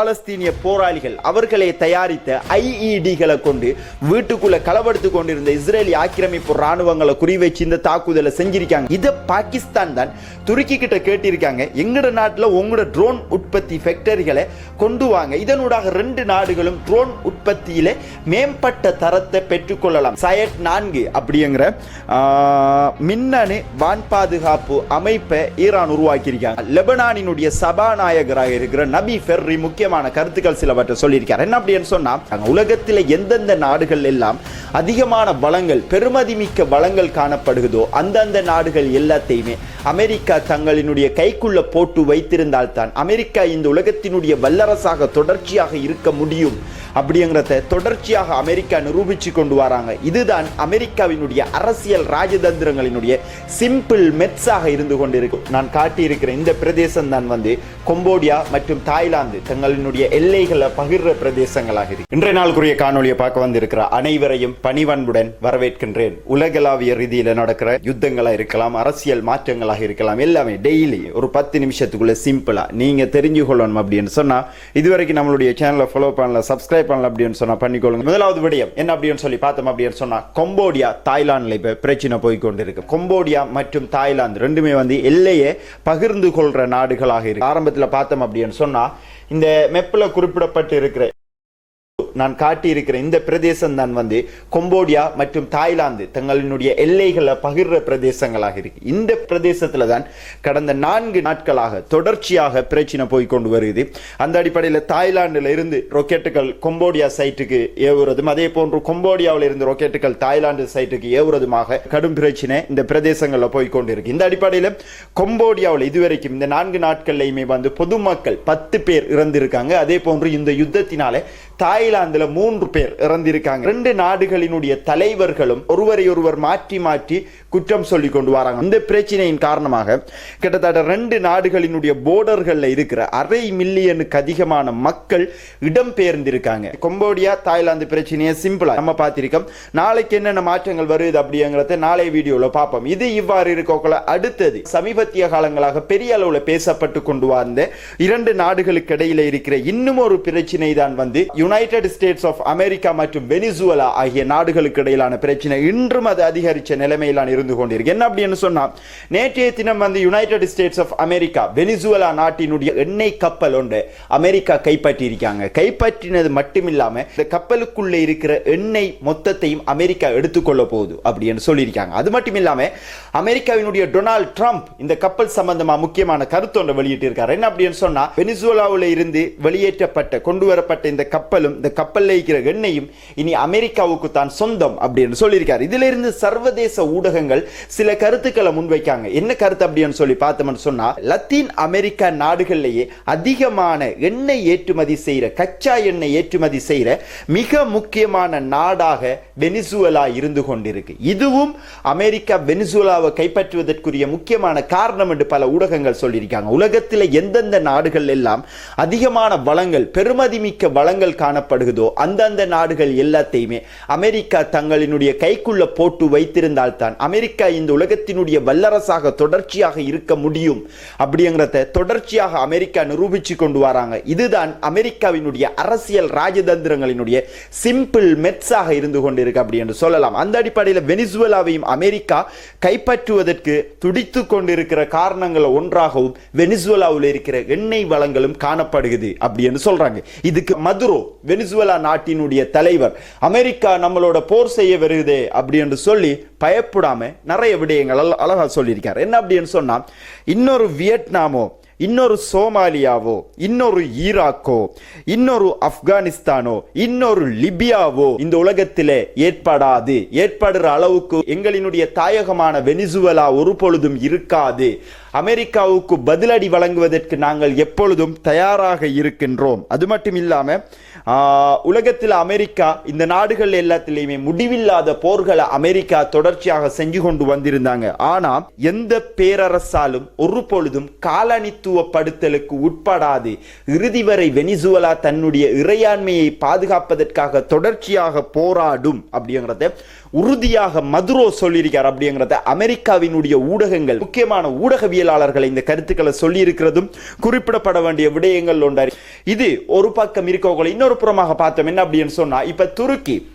பாலஸ்தீனிய போராளிகள் அவர்களை தயாரித்த ஐஇடிகளை கொண்டு வீட்டுக்குள்ள களவெடுத்து கொண்டிருந்த இஸ்ரேலி ஆக்கிரமிப்பு ராணுவங்களை குறிவைச்சு இந்த தாக்குதலை செஞ்சிருக்காங்க. இதை பாகிஸ்தான் தான் துருக்கி கிட்ட கேட்டிருக்காங்க. எங்கட நாட்டில் உங்களோட ட்ரோன் உற்பத்தி ஃபேக்டரிகளை கொண்டு வாங்க. இதனூடாக ரெண்டு நாடுகளும் ட்ரோன் உற்பத்தியில மேம்பட்ட தரத்தை பெற்றுக்கொள்ளலாம். சயட் நான்கு அப்படிங்கிற மின்னணு வான் பாதுகாப்பு அமைப்பை ஈரான் உருவாக்கியிருக்காங்க. லெபனானினுடைய சபாநாயகராக இருக்கிற நபி ஃபெர்ரி முக்கிய முக்கியமான கருத்துக்கள் சிலவற்றை சொல்லியிருக்கார். என்ன அப்படின்னு சொன்னால் உலகத்தில் எந்தெந்த நாடுகள் எல்லாம் அதிகமான வளங்கள் பெருமதிமிக்க வளங்கள் காணப்படுகிறதோ அந்தந்த நாடுகள் எல்லாத்தையுமே அமெரிக்கா தங்களினுடைய கைக்குள்ள போட்டு வைத்திருந்தால்தான் அமெரிக்கா இந்த உலகத்தினுடைய வல்லரசாக தொடர்ச்சியாக இருக்க முடியும். அப்படிங்கிறத தொடர்ச்சியாக அமெரிக்கா நிரூபிச்சு கொண்டு வராங்க. இதுதான் அமெரிக்காவினுடைய அரசியல் ராஜதந்திரங்களினுடைய சிம்பிள் மெட்ஸாக இருந்து கொண்டிருக்கும் நான் காட்டியிருக்கிற இந்த பிரதேசம் தான் வந்து கொம்போடியா மற்றும் தாய்லாந்து தங்களினுடைய எல்லைகளை பகிர்ற பிரதேசங்களாக இருக்கு. இன்றைய நாளுக்குரிய காணொலியை பார்க்க வந்திருக்கிற அனைவரையும் பணிவன்புடன் வரவேற்கின்றேன். உலகளாவிய ரீதியில் நடக்கிற யுத்தங்களாக இருக்கலாம் அரசியல் மாற்றங்களாக இருக்கலாம் எல்லாமே டெய்லி ஒரு பத்து நிமிஷத்துக்குள்ள சிம்பிளா நீங்க தெரிஞ்சு கொள்ளணும் அப்படின்னு சொன்னா இதுவரைக்கும் நம்மளுடைய சேனலை ஃபாலோ பண்ணல சப்ஸ்கிரைப் பண்ணல அப்படின்னு சொன்னா பண்ணிக்கொள்ளுங்க. முதலாவது விடயம் என்ன அப்படின்னு சொல்லி பார்த்தோம் அப்படின்னு சொன்னா கொம்போடியா தாய்லாந்துல இப்ப பிரச்சனை போய் கொண்டிருக்கு கொம்போடியா மற்றும் தாய்லாந்து ரெண்டுமே வந்து எல்லையே பகிர்ந்து கொள்ற நாடுகளாக இருக்கு. ஆரம்பத்துல பார்த்தோம் அப்படின்னு சொன்னா இந்த மெப்பில் குறிப்பிடப்பட்டு இருக்கிற நான் காட்டியிருக்கிற இந்த பிரதேசம் தான் வந்து கொம்போடியா மற்றும் தாய்லாந்து தங்களினுடைய எல்லைகளை பகிர்ற பிரதேசங்களாக இருக்கு. இந்த பிரதேசத்தில் தான் கடந்த நான்கு நாட்களாக தொடர்ச்சியாக பிரச்சனை போய் கொண்டு வருது. அந்த அடிப்படையில் தாய்லாண்டில் இருந்து ராக்கெட்டுகள் கொம்போடியா சைட்டுக்கு ஏவுறதும் அதே போன்று கொம்போடியாவில் இருந்து ராக்கெட்டுகள் தாய்லாந்து சைட்டுக்கு ஏவுறதுமாக கடும் பிரச்சனை இந்த பிரதேசங்களில் போய் கொண்டு இருக்கு இந்த அடிப்படையில் கொம்போடியாவில் இதுவரைக்கும் இந்த நான்கு நாட்கள்லையுமே வந்து பொதுமக்கள் பத்து பேர் இறந்திருக்காங்க. அதே போன்று இந்த யுத்தத்தினால தாய்லாந்துல மூன்று பேர் இறந்திருக்காங்க. ரெண்டு நாடுகளினுடைய தலைவர்களும் ஒருவரை ஒருவர் மாற்றி மாற்றி குற்றம் சொல்லி கொண்டு வராங்க. இந்த பிரச்சனையின் காரணமாக கிட்டத்தட்ட ரெண்டு நாடுகளினுடைய போர்டர்களில் இருக்கிற அரை மில்லியனுக்கு அதிகமான மக்கள் இடம்பெயர்ந்திருக்காங்க கொம்போடியா தாய்லாந்து பிரச்சனையை சிம்பிளா நம்ம பார்த்திருக்கோம். நாளைக்கு என்னென்ன மாற்றங்கள் வருது அப்படிங்கிறத நாளை வீடியோல பார்ப்போம். இது இவ்வாறு இருக்கோக்குள்ள அடுத்தது. சமீபத்திய காலங்களாக பெரிய அளவுல பேசப்பட்டு கொண்டு வந்த இரண்டு நாடுகளுக்கு இடையில இருக்கிற இன்னும் ஒரு பிரச்சனை தான் வந்து யுனைடெட் ஸ்டேட்ஸ் ஆஃப் அமெரிக்கா மற்றும் வெனிசுவலா ஆகிய நாடுகளுக்கு இடையிலான பிரச்சனை இன்றும் அது அதிகரித்த நிலைமையிலான இருந்து கொண்டிருக்கு. என்ன அப்படின்னு சொன்னால் நேற்றைய தினம் வந்து United States of America Venezuela நாட்டினுடைய எண்ணெய் கப்பல் ஒன்று அமெரிக்கா கைப்பற்றியிருக்காங்க. கைப்பற்றினது மட்டுமில்லாமல் இந்த கப்பலுக்குள்ளே இருக்கிற எண்ணெய் மொத்தத்தையும் அமெரிக்கா எடுத்துக்கொள்ள போகுது அப்படின்னு சொல்லியிருக்காங்க. அது மட்டும் இல்லாமல் அமெரிக்காவினுடைய டொனால்ட் ட்ரம்ப் இந்த கப்பல் சம்பந்தமாக முக்கியமான கருத்தொன்றை வெளியிட்டிருக்காரு. என்ன அப்படின்னு சொன்னால் வெனிசுவலாவில் இருந்து வெளியேற்றப்பட்ட கொண்டு வரப்பட்ட இந்த கப்பல் கப்பலும் இந்த கப்பலில் இருக்கிற எண்ணெயும் இனி அமெரிக்காவுக்கு தான் சொந்தம் அப்படின்னு சொல்லியிருக்காரு. இதிலிருந்து சர்வதேச ஊடகங்கள் சில கருத்துக்களை முன்வைக்காங்க. என்ன கருத்து அப்படின்னு சொல்லி பார்த்தோம்னு சொன்னால் லத்தீன் அமெரிக்கா நாடுகள்லேயே அதிகமான எண்ணெய் ஏற்றுமதி செய்கிற கச்சா எண்ணெய் ஏற்றுமதி செய்கிற மிக முக்கியமான நாடாக வெனிசுவலா இருந்து கொண்டிருக்கு. இதுவும் அமெரிக்கா வெனிசுவலாவை கைப்பற்றுவதற்குரிய முக்கியமான காரணம் என்று பல ஊடகங்கள் சொல்லியிருக்காங்க. உலகத்தில் எந்தெந்த நாடுகள் எல்லாம் அதிகமான வளங்கள் பெருமதிமிக்க வளங்கள் காணப்படுகிறதோ அந்தந்த நாடுகள் எல்லாத்தையுமே அமெரிக்கா தங்களினுடைய கைக்குள்ள போட்டு வைத்திருந்தால் தான் அமெரிக்கா இந்த உலகத்தினுடைய வல்லரசாக தொடர்ச்சியாக இருக்க முடியும் அப்படிங்கிறத தொடர்ச்சியாக அமெரிக்கா நிரூபிச்சு கொண்டு வராங்க. இதுதான் அமெரிக்காவினுடைய அரசியல் ராஜதந்திரங்களினுடைய சிம்பிள் மெட்ஸாக இருந்து கொண்டிருக்கு அப்படி என்று சொல்லலாம். அந்த அடிப்படையில் வெனிசுவலாவையும் அமெரிக்கா கைப்பற்றுவதற்கு துடித்து கொண்டிருக்கிற காரணங்கள் ஒன்றாகவும் வெனிசுவலாவில் இருக்கிற எண்ணெய் வளங்களும் காணப்படுகிறது அப்படி என்று சொல்றாங்க. இதுக்கு மதுரோ வெனிசுவலா நாட்டினுடைய தலைவர் அமெரிக்கா நம்மளோட போர் செய்ய வருகுதே அப்படி என்று சொல்லி பயப்படாம நிறைய விடயங்கள் அழகா சொல்லியிருக்கார். என்ன அப்படின்னு சொன்னா இன்னொரு வியட்நாமோ இன்னொரு சோமாலியாவோ இன்னொரு ஈராக்கோ இன்னொரு ஆப்கானிஸ்தானோ இன்னொரு லிபியாவோ இந்த உலகத்திலே ஏற்படாது. ஏற்படுற அளவுக்கு எங்களினுடைய தாயகமான வெனிசுவலா ஒரு பொழுதும் இருக்காது. அமெரிக்காவுக்கு பதிலடி வழங்குவதற்கு நாங்கள் எப்பொழுதும் தயாராக இருக்கின்றோம். அது மட்டும் இல்லாமல் உலகத்தில் அமெரிக்கா இந்த நாடுகள் எல்லாத்திலையுமே முடிவில்லாத போர்களை அமெரிக்கா தொடர்ச்சியாக செஞ்சு கொண்டு வந்திருந்தாங்க. ஆனா எந்த பேரரசாலும் ஒரு பொழுதும் காலனித்துவப்படுத்தலுக்கு உட்படாது இறுதி வரை வெனிசுவலா தன்னுடைய இறையாண்மையை பாதுகாப்பதற்காக தொடர்ச்சியாக போராடும் அப்படிங்கிறத உறுதியாக மதுரோ சொல்லியிருக்கார் அப்படிங்கிறத அமெரிக்காவினுடைய ஊடகங்கள் முக்கியமான ஊடகவியலாளர்கள் இந்த கருத்துக்களை சொல்லியிருக்கிறதும் குறிப்பிடப்பட வேண்டிய விடயங்கள் ஒன்றார். இது ஒரு பக்கம் இருக்கவங்களை இன்னொரு புறமாக பார்த்தோம். என்ன அப்படின்னு சொன்னா இப்ப துருக்கி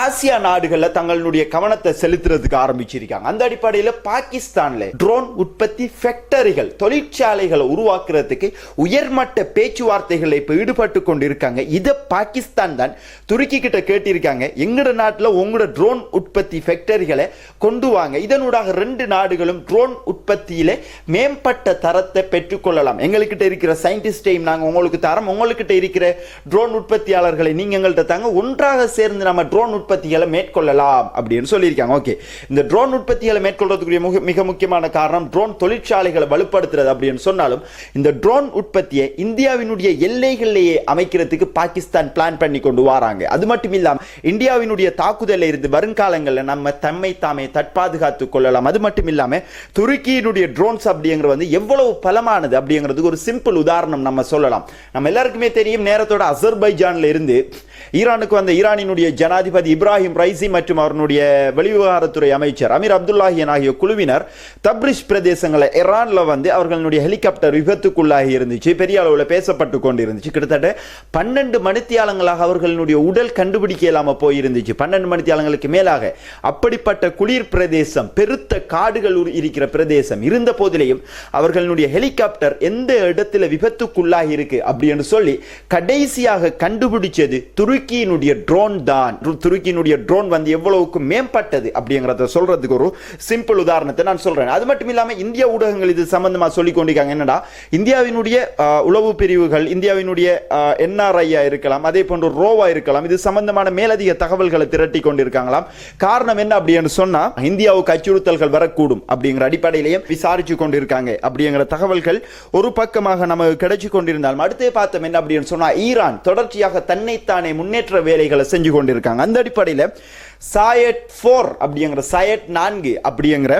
ஆசியா நாடுகள்ல தங்களுடைய கவனத்தை செலுத்துறதுக்கு ஆரம்பிச்சிருக்காங்க. அந்த அடிப்படையில் பாகிஸ்தான்ல ட்ரோன் உற்பத்தி ஃபேக்டரிகள் தொழிற்சாலைகளை உருவாக்குறதுக்கு உயர்மட்ட பேச்சுவார்த்தைகளை இப்ப ஈடுபட்டு கொண்டிருக்காங்க. இதை பாகிஸ்தான் தான் துருக்கி கிட்ட கேட்டிருக்காங்க. எங்கட நாட்டுல உங்களோட ட்ரோன் உற்பத்தி ஃபேக்டரிகளை கொண்டு வாங்க. இதனூடாக ரெண்டு நாடுகளும் ட்ரோன் உற்பத்தியில மேம்பட்ட தரத்தை பெற்றுக்கொள்ளலாம். எங்கள்கிட்ட இருக்கிற சயின்டிஸ்டையும் நாங்க உங்களுக்கு தரம். உங்கள்கிட்ட இருக்கிற ட்ரோன் உற்பத்தியாளர்களை நீங்க எங்கள்கிட்ட தாங்க. ஒன்றாக சேர்ந்து நம்ம ட்ரோன் உற்பத்திகளை மேற்கொள்ளலாம் அப்படின்னு சொல்லியிருக்காங்க. ஓகே இந்த ட்ரோன் உற்பத்திகளை மேற்கொள்றதுக்குரிய மிக மிக முக்கியமான காரணம் ட்ரோன் தொழிற்சாலைகளை வலுப்படுத்துறது அப்படின்னு சொன்னாலும் இந்த ட்ரோன் உற்பத்தியை இந்தியாவினுடைய எல்லைகளிலேயே அமைக்கிறதுக்கு பாகிஸ்தான் பிளான் பண்ணி கொண்டு வராங்க. அது மட்டும் இல்லாம இந்தியாவினுடைய தாக்குதலில் இருந்து வருங்காலங்களில் நம்ம தம்மை தாமே தற்பாதுகாத்துக் கொள்ளலாம். அது மட்டும் இல்லாம துருக்கியினுடைய ட்ரோன்ஸ் அப்படிங்கிறது வந்து எவ்வளவு பலமானது அப்படிங்கிறதுக்கு ஒரு சிம்பிள் உதாரணம் நம்ம சொல்லலாம். நம்ம எல்லாருக்குமே தெரியும் நேரத்தோட அசர்பைஜான்ல இருந்து ஈரானுக்கு வந்த ஈரானினுடைய ஜனாதிபதி முகமது இப்ராஹிம் ரைசி மற்றும் அவருடைய வெளிவிவகாரத்துறை அமைச்சர் அமீர் அப்துல்லாஹியன் ஆகிய குழுவினர் தப்ரிஷ் பிரதேசங்களை இரானில் வந்து அவர்களுடைய ஹெலிகாப்டர் விபத்துக்குள்ளாகி இருந்துச்சு. பெரிய அளவில் பேசப்பட்டு கொண்டிருந்துச்சு. கிட்டத்தட்ட பன்னெண்டு மணித்தியாலங்களாக அவர்களுடைய உடல் கண்டுபிடிக்க இல்லாமல் போயிருந்துச்சு. பன்னெண்டு மணித்தியாலங்களுக்கு மேலாக அப்படிப்பட்ட குளிர் பிரதேசம் பெருத்த காடுகள் இருக்கிற பிரதேசம் இருந்த போதிலேயும் அவர்களுடைய ஹெலிகாப்டர் எந்த இடத்துல விபத்துக்குள்ளாகி இருக்கு அப்படின்னு சொல்லி கடைசியாக கண்டுபிடிச்சது துருக்கியினுடைய ட்ரோன் தான். துருக்கியினுடைய ட்ரோன் வந்து எவ்வளவுக்கு மேம்பட்டது அப்படிங்கிறத சொல்றதுக்கு ஒரு சிம்பிள் உதாரணத்தை நான் சொல்றேன். அது மட்டும் இல்லாமல் இந்திய ஊடகங்கள் இது சம்பந்தமா சொல்லி கொண்டிருக்காங்க. என்னடா? இந்தியாவினுடைய உளவு பிரிவுகள் இந்தியாவினுடைய என்ஆர்ஐ இருக்கலாம் அதே போன்று ரோவா இருக்கலாம் இது சம்பந்தமான மேலதிக தகவல்களை திரட்டி கொண்டிருக்காங்களாம். காரணம் என்ன அப்படின்னு சொன்னா இந்தியாவுக்கு அச்சுறுத்தல்கள் வரக்கூடும் அப்படிங்கிற அடிப்படையிலேயே விசாரிச்சு கொண்டிருக்காங்க அப்படிங்கிற தகவல்கள் ஒரு பக்கமாக நமக்கு கிடைச்சு கொண்டிருந்தாலும் அடுத்தே பார்த்தோம் என்ன அப்படின்னு சொன்னா ஈரான் தொடர்ச்சியாக தன்னைத்தானே முன்னேற்ற வேலைகளை செஞ்சு கொண்டிருக்காங்க. அந்த அடிப்படையில் சாயட் ஃபோர் அப்படிங்கிற சாயட் நான்கு அப்படிங்கிற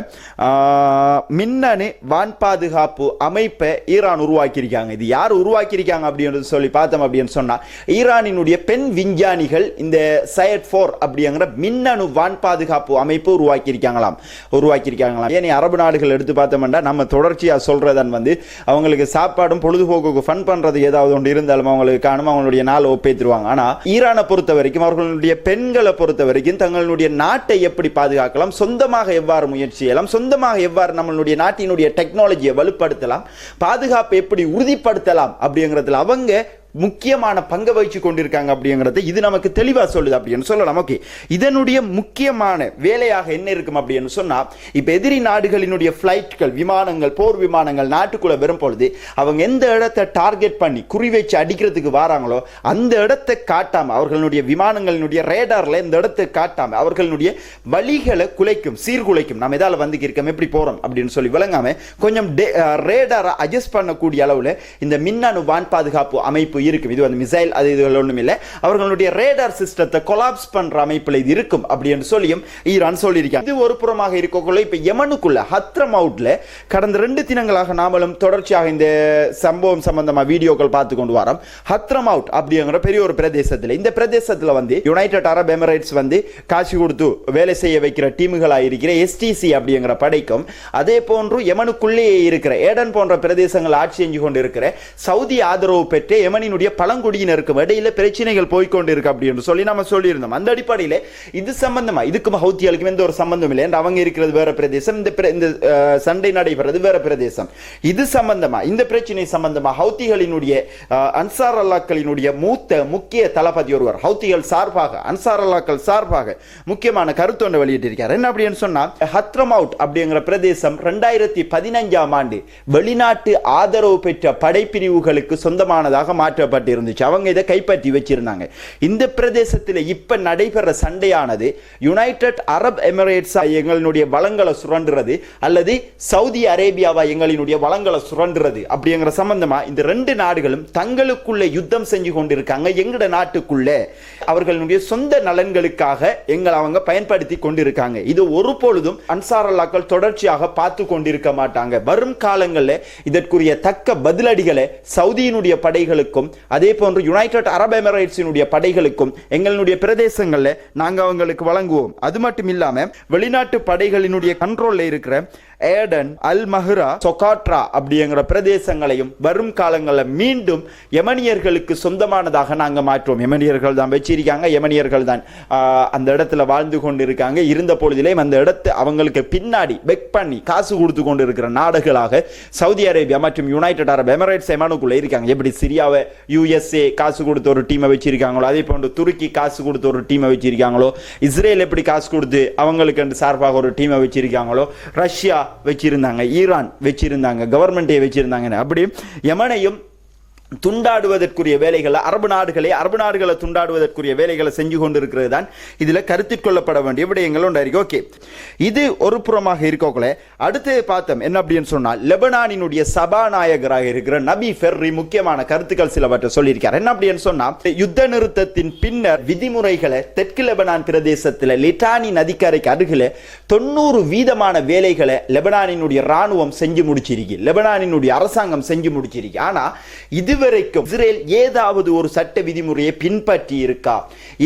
மின்னணு வான் பாதுகாப்பு அமைப்பை ஈரான் உருவாக்கியிருக்காங்க. இது யார் உருவாக்கியிருக்காங்க அப்படின்றது சொல்லி பார்த்தோம் அப்படின்னு சொன்னால் ஈரானினுடைய பெண் விஞ்ஞானிகள் இந்த சயட் ஃபோர் அப்படிங்கிற மின்னணு வான் பாதுகாப்பு அமைப்பு உருவாக்கியிருக்காங்களாம். உருவாக்கியிருக்காங்களாம். ஏன் அரபு நாடுகள் எடுத்து பார்த்தோம்னா நம்ம தொடர்ச்சியாக சொல்கிறதன் வந்து அவங்களுக்கு சாப்பாடும் பொழுதுபோக்குக்கு ஃபன் பண்ணுறது ஏதாவது ஒன்று இருந்தாலும் அவங்களுக்கு காணும் அவங்களுடைய நாள் ஒப்பேத்துருவாங்க. ஆனால் ஈரானை பொறுத்த வரைக்கும் அவர்களுடைய பெண்களை பொறுத்த வரைக்கும் தங்களுடைய நாட்டை எப்படி பாதுகாக்கலாம்? சொந்தமாக எவ்வாறு முயற்சி செய்யலாம்? சொந்தமாக எவ்வாறு நம்மளுடைய நாட்டினுடைய டெக்னாலஜியை வலுப்படுத்தலாம்? பாதுகாப்பை எப்படி உறுதிப்படுத்தலாம்? அப்படிங்கிறதுல அவங்க முக்கியமான பங்கு வகிச்சு கொண்டிருக்காங்க அப்படிங்கிறத இது நமக்கு தெளிவாக சொல்லுது அப்படின்னு சொல்லலாம். ஓகே இதனுடைய முக்கியமான வேலையாக என்ன இருக்கும் அப்படின்னு சொன்னால் இப்போ எதிரி நாடுகளினுடைய ஃப்ளைட்கள் விமானங்கள் போர் விமானங்கள் நாட்டுக்குள்ளே வரும் பொழுது அவங்க எந்த இடத்தை டார்கெட் பண்ணி குறி வச்சு அடிக்கிறதுக்கு வராங்களோ அந்த இடத்தை காட்டாமல் அவர்களுடைய விமானங்களினுடைய ரேடாரில் இந்த இடத்தை காட்டாமல் அவர்களுடைய வழிகளை குலைக்கும் சீர்குலைக்கும் நம்ம எதால் வந்து இருக்கோம் எப்படி போகிறோம் அப்படின்னு சொல்லி விளங்காமல் கொஞ்சம் ரேடாரை uh, அட்ஜஸ்ட் பண்ணக்கூடிய அளவில் இந்த மின்னணு வான் பாதுகாப்பு அமைப்பு இருக்கும். இது வந்து மிசைல் அது இதுகள் ஒன்றும் இல்லை. அவர்களுடைய ரேடார் சிஸ்டத்தை கொலாப்ஸ் பண்ற அமைப்பில் இது இருக்கும் அப்படி என்று சொல்லியும் ஈரான் சொல்லியிருக்காங்க. இது ஒரு புறமாக இருக்கக்குள்ள இப்போ யமனுக்குள்ள ஹத்ரம் அவுட்ல கடந்த ரெண்டு தினங்களாக நாமளும் தொடர்ச்சியாக இந்த சம்பவம் சம்பந்தமா வீடியோக்கள் பார்த்து கொண்டு வரோம். ஹத்ரம் அவுட் அப்படிங்கிற பெரிய ஒரு பிரதேசத்தில் இந்த பிரதேசத்தில் வந்து யுனைடெட் அரப் எமிரேட்ஸ் வந்து காட்சி கொடுத்து வேலை செய்ய வைக்கிற டீமுகளாக இருக்கிற எஸ்டிசி அப்படிங்கிற படைக்கும் அதே போன்று யமனுக்குள்ளேயே இருக்கிற ஏடன் போன்ற பிரதேசங்கள் ஆட்சி செஞ்சு கொண்டு இருக்கிற சவுதி ஆதரவு பெற்ற யமனினுடைய பழங்குடியினருக்கும் இடையில பிரச்சனைகள் போய்கொண்டிருக்கு இருக்கு அப்படின்னு சொல்லி நம்ம சொல்லியிருந்தோம். அந்த அடிப்படையில் இது சம்பந்தமா இதுக்கும் ஹவுத்தியாளுக்கும் எந்த ஒரு சம்பந்தம் இல்லை. அவங்க இருக்கிறது வேற பிரதேசம் இந்த இந்த சண்டை நடைபெறது வேற பிரதேசம். இது சம்பந்தமா இந்த பிரச்சனை சம்பந்தமா ஹவுத்திகளினுடைய அன்சார் அல்லாக்களினுடைய மூத்த முக்கிய தளபதி ஒருவர் ஹவுத்திகள் சார்பாக அன்சார் அல்லாக்கள் சார்பாக முக்கியமான கருத்து ஒன்று வெளியிட்டிருக்கார். என்ன அப்படின்னு சொன்னா ஹத்ரமவுட் அப்படிங்கிற பிரதேசம் ரெண்டாயிரத்தி பதினஞ்சாம் ஆண்டு வெளிநாட்டு ஆதரவு பெற்ற படைப்பிரிவுகளுக்கு சொந்தமானதாக மாற்ற மாற்றப்பட்டிருந்துச்சு அவங்க இதை கைப்பற்றி வச்சிருந்தாங்க. இந்த பிரதேசத்தில் இப்போ நடைபெற சண்டையானது யுனைடெட் அரப் எமிரேட்ஸ் எங்களுடைய வளங்களை சுரண்டுறது அல்லது சவுதி அரேபியாவா எங்களினுடைய வளங்களை சுரண்டுறது அப்படிங்கிற சம்பந்தமா இந்த ரெண்டு நாடுகளும் தங்களுக்குள்ளே யுத்தம் செஞ்சு கொண்டிருக்காங்க. எங்கட நாட்டுக்குள்ள அவர்களுடைய சொந்த நலன்களுக்காக எங்களை அவங்க பயன்படுத்தி கொண்டிருக்காங்க. இது ஒரு பொழுதும் அன்சாரல்லாக்கள் தொடர்ச்சியாக பார்த்து கொண்டிருக்க மாட்டாங்க. வரும் காலங்களில் இதற்குரிய தக்க பதிலடிகளை சவுதியினுடைய படைகளுக்கும் அதே போன்று யுனைடெட் அரப் எமிரேட்ஸினுடைய படைகளுக்கும் எங்களுடைய பிரதேசங்களில் நாங்கள் அவங்களுக்கு வழங்குவோம். அது மட்டும் இல்லாம வெளிநாட்டு படைகளினுடைய கண்ட்ரோல்ல இருக்கிற ஏடன் அல் மஹ்ரா சொகாட்ரா அப்படிங்கிற பிரதேசங்களையும் வரும் காலங்களில் மீண்டும் யமனியர்களுக்கு சொந்தமானதாக நாங்கள் மாற்றுவோம். யமனியர்கள் தான் வச்சிருக்காங்க யமனியர்கள் தான் அந்த இடத்துல வாழ்ந்து கொண்டு இருக்காங்க இருந்த பொழுதிலே அந்த இடத்தை அவங்களுக்கு பின்னாடி பெக் பண்ணி காசு கொடுத்து கொண்டு இருக்கிற நாடுகளாக சவுதி அரேபியா மற்றும் யுனைடெட் அரப் எமிரேட்ஸ் எமனுக்குள்ளே இருக்காங்க. எப்படி சிரியாவை யூஎஸ்ஏ காசு கொடுத்த ஒரு டீமை வச்சிருக்காங்களோ அதே போன்று துருக்கி காசு கொடுத்த ஒரு டீமை வச்சிருக்காங்களோ இஸ்ரேல் எப்படி காசு கொடுத்து அவங்களுக்கு என்று சார்பாக ஒரு டீமை வச்சிருக்காங்களோ ரஷ்யா வச்சிருந்தாங்க ஈரான் வச்சிருந்தாங்க கவர்மெண்ட்டே வச்சிருந்தாங்க அப்படி யமனையும் துண்டாடுவதற்குரிய வேலைகளை அரபு நாடுகளே அரபு நாடுகளை துண்டாடுவதற்குரிய வேலைகளை செஞ்சு கொண்டிருக்கிறது தான் இதில் கருத்தில் கொள்ளப்பட வேண்டிய விடயங்கள் உண்டாயிருக்கு ஓகே. இது ஒரு புறமாக இருக்கோக்குள்ள அடுத்து பார்த்தோம் என்ன அப்படின்னு சொன்னால் லெபனானினுடைய சபாநாயகராக இருக்கிற நபி ஃபெர்ரி முக்கியமான கருத்துக்கள் சிலவற்றை சொல்லியிருக்கார். என்ன அப்படின்னு சொன்னால் யுத்த நிறுத்தத்தின் பின்னர் விதிமுறைகளை தெற்கு லெபனான் பிரதேசத்தில் லிட்டானி நதிக்கரைக்கு அருகில் தொண்ணூறு வீதமான வேலைகளை லெபனானினுடைய ராணுவம் செஞ்சு முடிச்சிருக்கு. லெபனானினுடைய அரசாங்கம் செஞ்சு முடிச்சிருக்கு. ஆனால் இது இதுவரைக்கும் இஸ்ரேல் ஏதாவது ஒரு சட்ட விதிமுறையை பின்பற்றி இருக்கா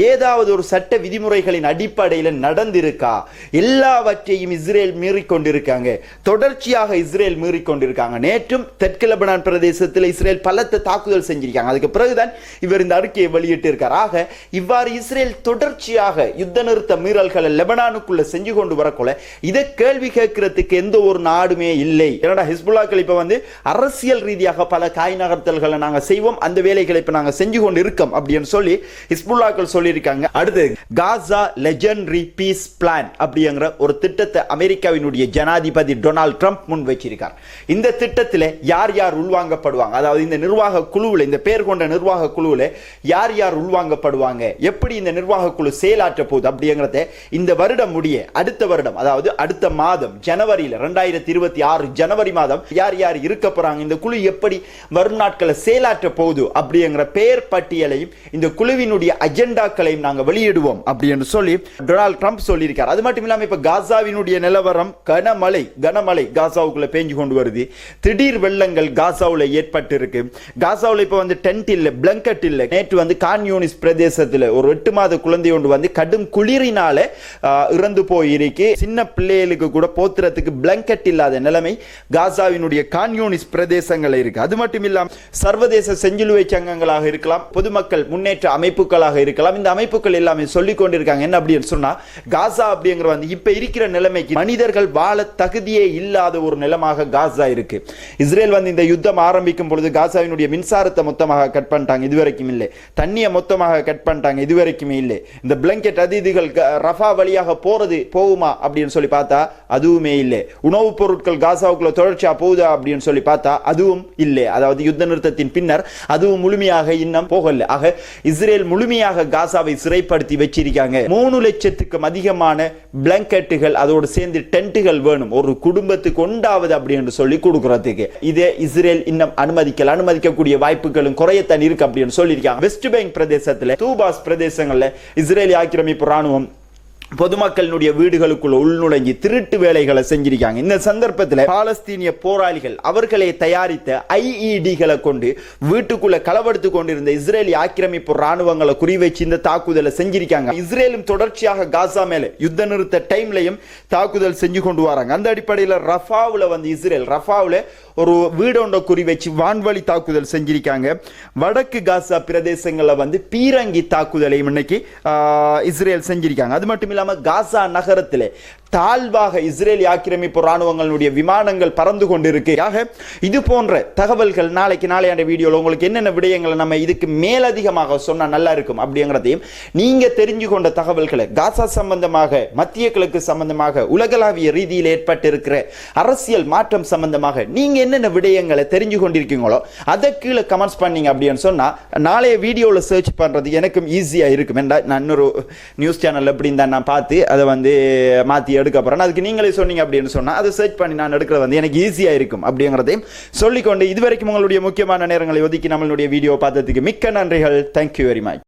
ஏதாவது ஒரு சட்ட விதிமுறைகளின் அடிப்படையில் நடந்திருக்கா? எல்லாவற்றையும் இஸ்ரேல் மீறிக்கொண்டிருக்காங்க. தொடர்ச்சியாக இஸ்ரேல் மீறிக்கொண்டிருக்காங்க. நேற்றும் தெற்கு லெபனான் பிரதேசத்தில் இஸ்ரேல் பலத்த தாக்குதல் செஞ்சிருக்காங்க. அதுக்கு பிறகுதான் இவர் இந்த அறிக்கையை வெளியிட்டு இருக்கார் ஆக இவ்வாறு இஸ்ரேல் தொடர்ச்சியாக யுத்த நிறுத்த மீறல்களை லெபனானுக்குள்ள செஞ்சு கொண்டு வரக்குள்ள இதை கேள்வி கேட்கறதுக்கு எந்த ஒரு நாடுமே இல்லை. ஏன்னா ஹிஸ்புல்லாக்கள் இப்ப வந்து அரசியல் ரீதியாக பல காய் நகர்த்தல்களை நாங்க செய்வோம் அந்த வேலைகளை இப்ப நாங்க செஞ்சு கொண்டு இருக்கோம் அப்படின்னு சொல்லி ஹிஸ்புல்லாக்கள் சொல்லியிருக்காங்க. அடுத்து காசா லெஜெண்டரி பீஸ் பிளான் அப்படிங்கிற ஒரு திட்டத்தை அமெரிக்காவினுடைய ஜனாதிபதி டொனால்ட் ட்ரம்ப் முன் வச்சிருக்கார். இந்த திட்டத்தில் யார் யார் உள்வாங்கப்படுவாங்க? அதாவது இந்த நிர்வாக குழுவில் இந்த பேர் கொண்ட நிர்வாக குழுவில் யார் யார் உள்வாங்கப்படுவாங்க? எப்படி இந்த நிர்வாக குழு செயலாற்ற போகுது அப்படிங்கிறத இந்த வருடம் முடிய அடுத்த வருடம் அதாவது அடுத்த மாதம் ஜனவரியில் ரெண்டாயிரத்தி இருபத்தி ஆறு ஜனவரி மாதம் யார் யார் இருக்க போறாங்க? இந்த குழு எப்படி வரும் நாட்களை செயலாற்ற போகுது அப்படிங்கிற பெயர் பட்டியலையும் இந்த குழுவினுடைய அஜெண்டாக்களையும் நாங்கள் வெளியிடுவோம் அப்படின்னு சொல்லி டொனால்ட் ட்ரம்ப் சொல்லியிருக்கார். அது மட்டும் இல்லாமல் இப்போ காசாவினுடைய நிலவரம் கனமழை கனமழை காசாவுக்குள்ள பேஞ்சு கொண்டு வருது. திடீர் வெள்ளங்கள் காசாவில் ஏற்பட்டு இருக்கு காசாவுல இப்ப வந்து டென்ட் இல்லை பிளங்கட் இல்லை. நேற்று வந்து கான்யூனிஸ் பிரதேசத்தில் ஒரு எட்டு மாத குழந்தை ஒன்று வந்து கடும் குளிரினால இறந்து போயிருக்கு. சின்ன பிள்ளைகளுக்கு கூட போத்துறதுக்கு பிளங்கட் இல்லாத நிலைமை காசாவினுடைய கான்யூனிஸ் பிரதேசங்கள் இருக்கு. அது மட்டும் இல்லாமல் சர்வதேச செஞ்சிலுவை சங்கங்களாக இருக்கலாம் பொதுமக்கள் முன்னேற்ற அமைப்புகளாக இருக்கலாம். இந்த அமைப்புகள் எல்லாமே சொல்லிக் கொண்டிருக்காங்க. என்ன அப்படின்னு சொன்னா காசா அப்படிங்கிற வந்து இப்ப இருக்கிற நிலைமைக்கு மனிதர்கள் வாழ தகுதியே இல்லாத ஒரு நிலமாக காசா இருக்கு. இஸ்ரேல் வந்து இந்த யுத்தம் ஆரம்பிக்கும் பொழுது காசாவினுடைய மின்சாரத்தை மொத்தமாக கட் பண்ணிட்டாங்க. இதுவரைக்கும் இல்லை. தண்ணியை மொத்தமாக கட் பண்ணிட்டாங்க. இதுவரைக்குமே இல்லை. இந்த பிளங்கெட் அதிதிகள் ரஃபா வழியாக போறது போகுமா அப்படின்னு சொல்லி பார்த்தா அதுவுமே இல்லை. உணவுப் பொருட்கள் காசாவுக்குள்ள தொடர்ச்சியா போகுதா அப்படின்னு சொல்லி பார்த்தா அதுவும் இல்லை. அதாவது யுத்த நிறுத்தத்தின் பின்னர் அதுவும் முழுமையாக இன்னும் போகல. ஆக இஸ்ரேல் முழுமையாக காசாவை சிறைப்படுத்தி வச்சிருக்காங்க. மூணு லட்சத்துக்கும் அதிகமான பிளாங்கெட்டுகள் அதோடு சேர்ந்து டென்ட்டுகள் வேணும். ஒரு குடும்பத்துக்கு உண்டாவது அப்படி என்று சொல்லி கொடுக்கறதுக்கு. இதே இஸ்ரேல் இன்னும் அனுமதிக்கல. அனுமதிக்கக்கூடிய வாய்ப்புகளும் குறையத்தான் இருக்கு அப்படின்னு சொல்லியிருக்காங்க. வெஸ்ட் பேங்க் பிரதேசத்தில் தூபாஸ் பிரதேசங்களில் இஸ்ரேலி ஆக்கிரமிப்பு ராணுவம் பொதுமக்களினுடைய வீடுகளுக்குள்ள உள்நுழைஞ்சி திருட்டு வேலைகளை செஞ்சிருக்காங்க. இந்த சந்தர்ப்பத்தில் பாலஸ்தீனிய போராளிகள் அவர்களை தயாரித்த ஐஇடிகளை கொண்டு வீட்டுக்குள்ள களவெடுத்து கொண்டிருந்த இஸ்ரேலி ஆக்கிரமிப்பு ராணுவங்களை குறிவைச்சு இந்த தாக்குதலை செஞ்சிருக்காங்க. இஸ்ரேலும் தொடர்ச்சியாக காசா மேல யுத்த நிறுத்த டைம்லையும் தாக்குதல் செஞ்சு கொண்டு வராங்க. அந்த அடிப்படையில் ரஃபாவில் வந்து இஸ்ரேல் ரஃபாவில் ஒரு வீடொண்ட குறிவைச்சு குறி வச்சு வான்வழி தாக்குதல் செஞ்சிருக்காங்க. வடக்கு காசா பிரதேசங்களில் வந்து பீரங்கி தாக்குதலையும் இன்னைக்கு இஸ்ரேல் செஞ்சிருக்காங்க. அது மட்டும் இல்லாமல் காசா நகரத்திலே தாழ்வாக இஸ்ரேலி ஆக்கிரமிப்பு ராணுவங்களுடைய விமானங்கள் பறந்து கொண்டிருக்கு ஆக இது போன்ற தகவல்கள் நாளைக்கு நாளையாண்ட வீடியோவில் உங்களுக்கு என்னென்ன விடயங்களை நம்ம இதுக்கு மேலதிகமாக சொன்னால் நல்லா இருக்கும் அப்படிங்கிறதையும் நீங்கள் தெரிஞ்சு கொண்ட தகவல்களை காசா சம்பந்தமாக மத்திய கிழக்கு சம்பந்தமாக உலகளாவிய ரீதியில் ஏற்பட்டிருக்கிற அரசியல் மாற்றம் சம்பந்தமாக நீங்கள் என்னென்ன விடயங்களை தெரிஞ்சு கொண்டிருக்கீங்களோ அதை கீழே கமெண்ட்ஸ் பண்ணீங்க அப்படின்னு சொன்னால் நாளைய வீடியோவில் சர்ச் பண்ணுறது எனக்கும் ஈஸியாக இருக்கும். நான் இன்னொரு நியூஸ் சேனல் எப்படின்னு தான் நான் பார்த்து அதை வந்து மாற்றி எடுக்க போகிறேன் அதுக்கு நீங்களே சொன்னீங்க அப்படின்னு சொன்னால் அதை சர்ச் பண்ணி நான் எடுக்கிறது வந்து எனக்கு ஈஸியாக இருக்கும் அப்படிங்கிறதையும் சொல்லிக்கொண்டு இதுவரைக்கும் உங்களுடைய முக்கியமான நேரங்களை ஒதுக்கி நம்மளுடைய வீடியோ பார்த்ததுக்கு மிக்க நன்றிகள். Thank you very much